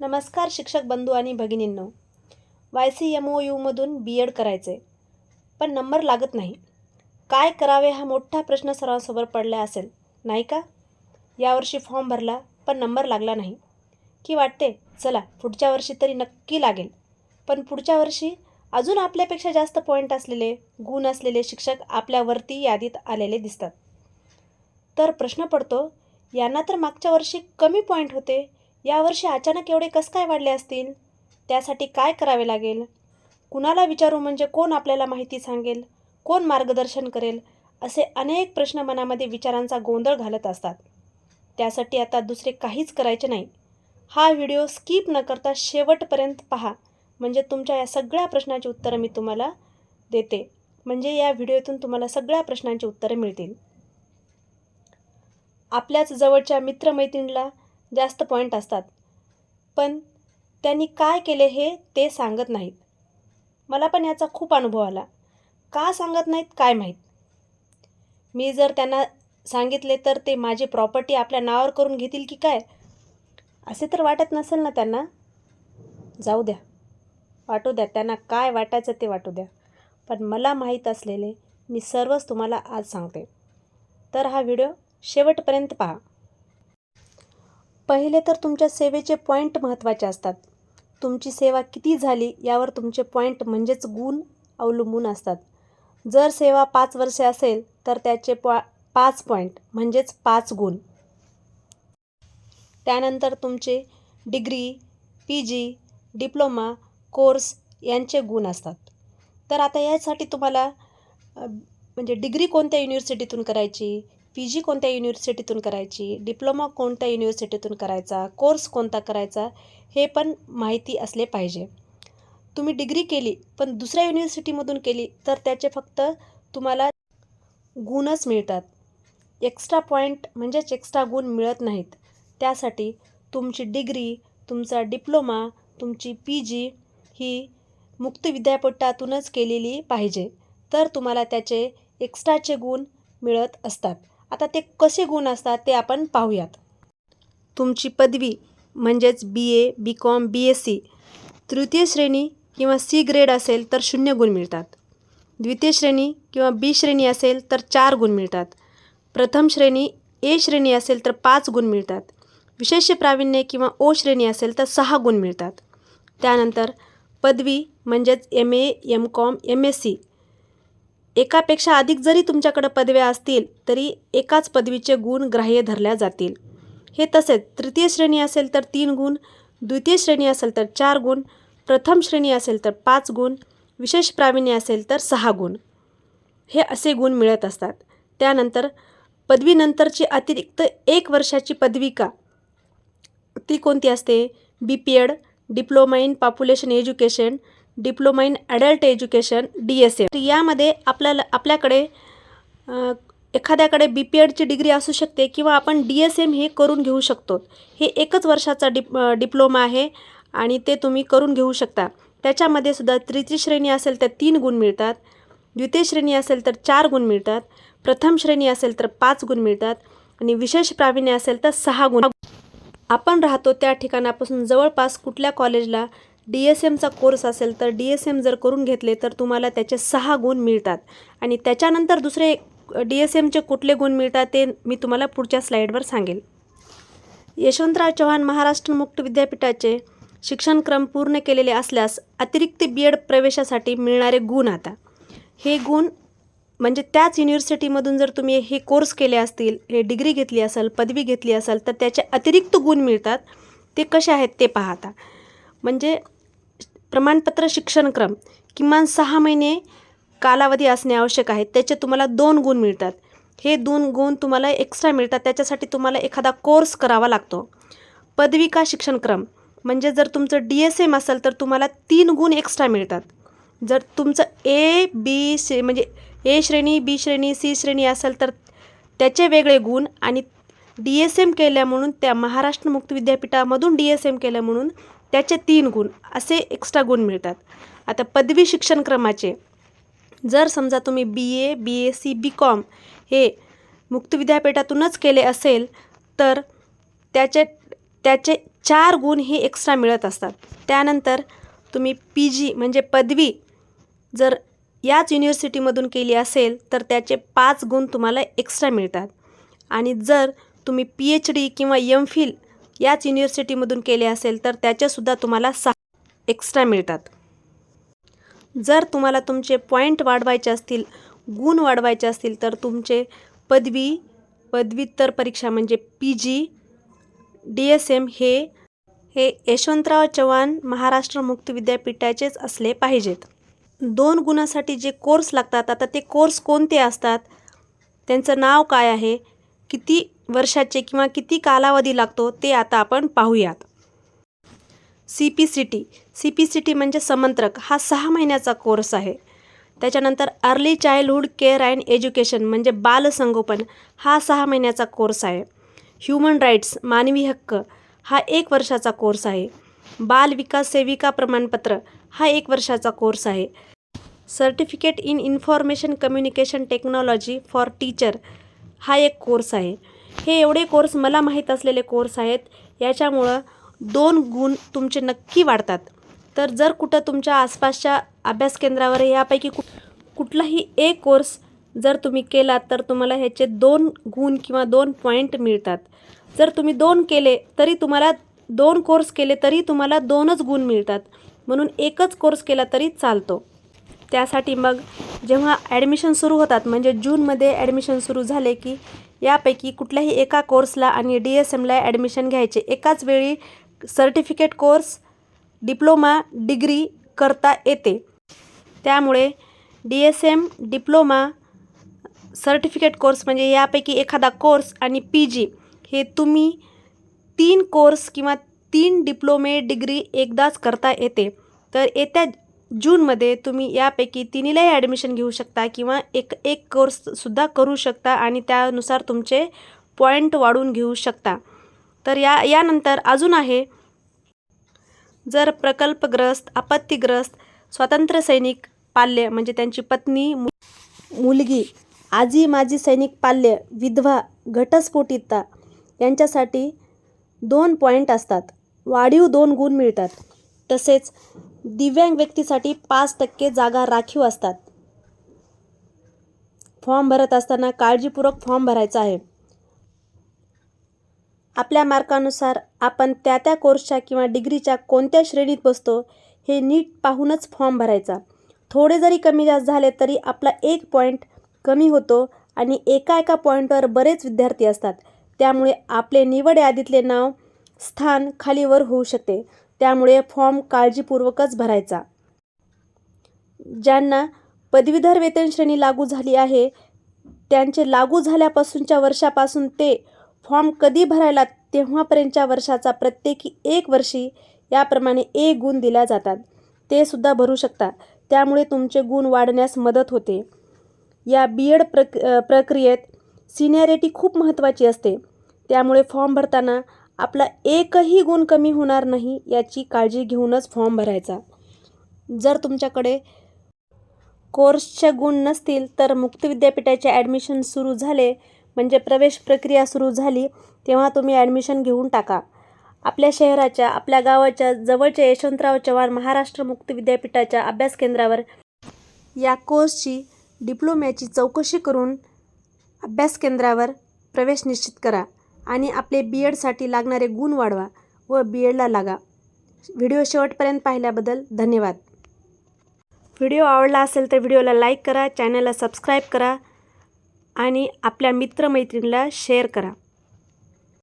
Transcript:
नमस्कार शिक्षक बंधू आणि भगिनींनो. वाय सी एम ओ यूमधून बी एड करायचे पण नंबर लागत नाही. काय करावे हा मोठा प्रश्न सर्वांसमोर पडला असेल नाही का? यावर्षी फॉर्म भरला पण नंबर लागला नाही. की वाटते चला पुढच्या वर्षी तरी नक्की लागेल. पण पुढच्या वर्षी अजून आपल्यापेक्षा जास्त पॉईंट असलेले गुण असलेले शिक्षक आपल्यावरती यादीत आलेले दिसतात. तर प्रश्न पडतो यांना तर मागच्या वर्षी कमी पॉईंट होते यावर्षी अचानक एवढे कसं काय वाढले असतील? त्यासाठी काय करावे लागेल? कुणाला विचारू म्हणजे कोण आपल्याला माहिती सांगेल? कोण मार्गदर्शन करेल? असे अनेक प्रश्न मनामध्ये विचारांचा गोंधळ घालत असतात. त्यासाठी आता दुसरे काहीच करायचे नाही. हा व्हिडिओ स्किप न करता शेवटपर्यंत पहा. म्हणजे तुमच्या या सगळ्या प्रश्नाची उत्तरं मी तुम्हाला देते. म्हणजे या व्हिडिओतून तुम्हाला सगळ्या प्रश्नांची उत्तरं मिळतील. आपल्याच जवळच्या मित्रमैत्रिणीला जास्त पॉईंट असतात. पण त्यांनी काय केले हे ते सांगत नाहीत. मला पण याचा खूप अनुभव आला. का सांगत नाहीत काय माहीत? मी जर त्यांना सांगितले तर ते माझी प्रॉपर्टी आपल्या नावावर करून घेतील की काय? असे तर वाटत नसेल ना त्यांना? जाऊ द्या. वाटू द्या. त्यांना काय वाटायचं ते वाटू द्या. पण मला माहीत असलेले मी सर्वच तुम्हाला आज सांगते. तर हा व्हिडिओ शेवटपर्यंत पहा. पहिले तर तुमच्या सेवेचे पॉईंट महत्त्वाचे असतात. तुमची सेवा किती झाली यावर तुमचे पॉईंट म्हणजेच गुण अवलंबून असतात. जर सेवा पाच वर्षे असेल तर त्याचे पॉ पाच पॉईंट म्हणजेच पाच गुण. त्यानंतर तुमचे degree P G diploma course यांचे गुण असतात. तर आता यासाठी तुम्हाला म्हणजे डिग्री कोणत्या युनिव्हर्सिटीतून करायची? पी जी कोणत्या युनिव्हर्सिटीतून करायची? डिप्लोमा कोणत्या युनिव्हर्सिटीतून करायचा? कोर्स कोणता करायचा? हे पण माहिती असले पाहिजे. तुम्ही डिग्री केली पण दुसऱ्या युनिव्हर्सिटीमधून केली तर त्याचे फक्त तुम्हाला गुणच मिळतात. एक्स्ट्रा पॉईंट म्हणजेच एक्स्ट्रा गुण मिळत नाहीत. त्यासाठी तुमची डिग्री तुमचा डिप्लोमा तुमची पी जी ही मुक्त विद्यापीठातूनच केलेली पाहिजे. तर तुम्हाला त्याचे एक्स्ट्राचे गुण मिळत असतात. आता ते कसे गुण असतात ते आपण पाहूयात. तुमची पदवी म्हणजेच B A B com B S C तृतीय श्रेणी किंवा सी ग्रेड असेल तर शून्य गुण मिळतात. द्वितीय श्रेणी किंवा बी श्रेणी असेल तर चार गुण मिळतात. प्रथम श्रेणी ए श्रेणी असेल तर पाच गुण मिळतात. विशेष प्रावीण्य किंवा ओ श्रेणी असेल तर सहा गुण मिळतात. त्यानंतर पदवी म्हणजेच M A M com M S C एकापेक्षा अधिक जरी तुमच्याकडं पदव्या असतील तरी एकाच पदवीचे गुण ग्राह्य धरल्या जातील. हे तसेच तृतीय श्रेणी असेल तर तीन गुण द्वितीय श्रेणी असेल तर चार गुण प्रथम श्रेणी असेल तर पाच गुण विशेष प्रावीण्य असेल तर सहा गुण. हे असे गुण मिळत असतात. त्यानंतर पदवीनंतरची अतिरिक्त एक वर्षाची पदविका. ती कोणती असते? B P Ed diploma in population education diploma in adult education D S M यामध्ये आपल्याला आपल्याकडे एखाद्याकडे बी पी एडची डिग्री असू शकते किंवा आपण डी एस एम हे करून घेऊ शकतो. हे एकच वर्षाचा डिप डिप्लोमा आहे आणि ते तुम्ही करून घेऊ शकता. त्याच्यामध्ये सुद्धा तृतीय श्रेणी असेल तर तीन गुण मिळतात द्वितीय श्रेणी असेल तर चार गुण मिळतात प्रथम श्रेणी असेल तर पाच गुण मिळतात आणि विशेष प्रावीण्य असेल तर सहा गुण. आपण राहतो त्या ठिकाणापासून जवळपास कुठल्या कॉलेजला डी एस एमचा कोर्स असेल तर डी एस एम जर करून घेतले तर तुम्हाला त्याचे सहा गुण मिळतात. आणि त्याच्यानंतर दुसरे डी एस एमचे कुठले गुण मिळतात ते मी तुम्हाला पुढच्या स्लाईडवर सांगेल. यशवंतराव चव्हाण महाराष्ट्र मुक्त विद्यापीठाचे शिक्षणक्रम पूर्ण केलेले असल्यास अतिरिक्त बी एड प्रवेशासाठी मिळणारे गुण आता. हे गुण म्हणजे त्याच युनिव्हर्सिटीमधून जर तुम्ही हे कोर्स केले असतील हे डिग्री घेतली असेल पदवी घेतली असेल तर त्याचे अतिरिक्त गुण मिळतात. ते कसे आहेत ते पाहता. म्हणजे प्रमाणपत्र शिक्षणक्रम किमान सहा महिने कालावधी असणे आवश्यक आहे. त्याचे तुम्हाला दोन गुण मिळतात. हे दोन गुण तुम्हाला एक्स्ट्रा मिळतात. त्याच्यासाठी तुम्हाला एखादा कोर्स करावा लागतो. पदविका शिक्षणक्रम म्हणजे जर तुमचं डी एस एम असेल तर तुम्हाला तीन गुण एक्स्ट्रा मिळतात. जर तुमचं ए बी सी म्हणजे ए श्रेणी बी श्रेणी सी श्रेणी असेल तर त्याचे वेगळे गुण आणि डी एस एम केल्या म्हणून त्या महाराष्ट्र मुक्त विद्यापीठामधून डी एस एम केल्या म्हणून त्याचे तीन गुण असे एक्स्ट्रा गुण मिळतात. आता पदवी शिक्षणक्रमाचे जर समजा तुम्ही B A B S C B com हे मुक्त विद्यापीठातूनच केले असेल तर त्याचे त्याचे चार गुण हे एक्स्ट्रा मिळत असतात. त्यानंतर तुम्ही पी जी म्हणजे पदवी जर याच युनिव्हर्सिटीमधून केली असेल तर त्याचे पाच गुण तुम्हाला एक्स्ट्रा मिळतात. आणि जर तुम्ही पी एच डी किंवा एम फिल याच युनिव्हर्सिटीमधून केले असेल तर त्याच्यासुद्धा तुम्हाला सहा एक्स्ट्रा मिळतात. जर तुम्हाला तुमचे पॉईंट वाढवायचे असतील गुण वाढवायचे असतील तर तुमचे पदवी पदव्युत्तर परीक्षा म्हणजे P G D S M हे हे यशवंतराव चव्हाण महाराष्ट्र मुक्त विद्यापीठाचेच असले पाहिजेत. दोन गुणासाठी जे कोर्स लागतात आता ते कोर्स कोणते असतात? त्यांचं नाव काय आहे? किती वर्षाचे किंवा किती कालावधी लागतो ते आता आपण पाहूयात. C P C T C P C T म्हणजे समंत्रक हा सहा महिन्याचा कोर्स आहे. त्याच्यानंतर early childhood care and education म्हणजे बालसंगोपन हा सहा महिन्याचा कोर्स आहे. ह्युमन राईट्स मानवी हक्क हा एक वर्षाचा कोर्स आहे. बाल विकास सेविका प्रमाणपत्र हा एक वर्षाचा कोर्स आहे. Certificate in information communication technology for teacher हा एक कोर्स आहे. हे एवढे कोर्स मला माहीत असलेले कोर्स आहेत. याच्यामुळं दोन गुण तुमचे नक्की वाढतात. तर जर कुठं तुमच्या आसपासच्या अभ्यास केंद्रावर यापैकी कु कुठलाही एक कोर्स जर तुम्ही केलात तर तुम्हाला ह्याचे दोन गुण किंवा दोन पॉईंट मिळतात. जर तुम्ही दोन केले तरी तुम्हाला दोन कोर्स केले तरी तुम्हाला दोनच गुण मिळतात. म्हणून एकच कोर्स केला तरी चालतो. त्यासाठी मग जेव्हा ॲडमिशन सुरू होतात म्हणजे जूनमध्ये ॲडमिशन सुरू झाले की यापैकी कुठल्याही एका कोर्सला आणि डी एस एमला ॲडमिशन घ्यायचे. एकाच वेळी सर्टिफिकेट कोर्स डिप्लोमा डिग्री करता येते. त्यामुळे D S M diploma certificate course म्हणजे यापैकी एखादा कोर्स आणि पी जी हे तुम्ही तीन कोर्स किंवा तीन डिप्लोमे डिग्री एकदाच करता येते. तर येत्या जूनमध्ये तुम्ही यापैकी तिन्हीलाही ॲडमिशन घेऊ शकता किंवा एक एक कोर्ससुद्धा करू शकता आणि त्यानुसार तुमचे पॉईंट वाढवून घेऊ शकता. तर या यानंतर अजून आहे जर प्रकल्पग्रस्त आपत्तीग्रस्त स्वातंत्र्य सैनिक पाल्य म्हणजे त्यांची पत्नी मुलगी आजी माजी सैनिक पाल्य विधवा घटस्फोटितता यांच्यासाठी दोन पॉईंट असतात. वाढीव दोन गुण मिळतात. तसेच दिव्यांग व्यक्तीसाठी पाच टक्के जागा राखीव असतात. फॉर्म भरत असताना काळजीपूर्वक फॉर्म भरायचा आहे. आपल्या मार्कानुसार आपण त्या त्या कोर्सच्या किंवा डिग्रीच्या कोणत्या श्रेणीत बसतो हे नीट पाहूनच फॉर्म भरायचा. थोडे जरी कमी जास्त झाले तरी आपला एक पॉईंट कमी होतो आणि एका एका पॉईंटवर बरेच विद्यार्थी असतात. त्यामुळे आपले निवड यादीतले नाव स्थान खालीवर होऊ शकते. त्यामुळे फॉर्म काळजीपूर्वकच भरायचा. ज्यांना पदवीधर वेतन श्रेणी लागू झाली आहे त्यांचे लागू झाल्यापासूनच्या वर्षापासून ते फॉर्म कधी भरायला तेव्हापर्यंतच्या वर्षाचा प्रत्येकी एक वर्षी याप्रमाणे एक गुण दिल्या जातात. ते सुद्धा भरू शकता. त्यामुळे तुमचे गुण वाढण्यास मदत होते. या बी एड प्रक प्रक्रियेत सिनियरिटी खूप महत्त्वाची असते. त्यामुळे फॉर्म भरताना आपला एकही गुण कमी होणार नाही याची काळजी घेऊनच फॉर्म भरायचा. जर तुमच्याकडे कोर्सचे गुण नसतील तर मुक्त विद्यापीठाचे ॲडमिशन सुरू झाले म्हणजे प्रवेश प्रक्रिया सुरू झाली तेव्हा तुम्ही ॲडमिशन घेऊन टाका. आपल्या शहराच्या आपल्या गावाच्या जवळच्या यशवंतराव चव्हाण महाराष्ट्र मुक्त विद्यापीठाच्या अभ्यास केंद्रावर या कोर्सची डिप्लोम्याची चौकशी करून अभ्यास केंद्रावर प्रवेश निश्चित करा. आणि आपले बी एडसाठी लागणारे गुण वाढवा व बी एडला लागा. व्हिडिओ शेवटपर्यंत पाहिल्याबद्दल धन्यवाद. व्हिडिओ आवडला असेल तर व्हिडिओला लाईक करा चॅनलला सबस्क्राईब करा आणि आपल्या मित्रमैत्रिणीला शेअर करा.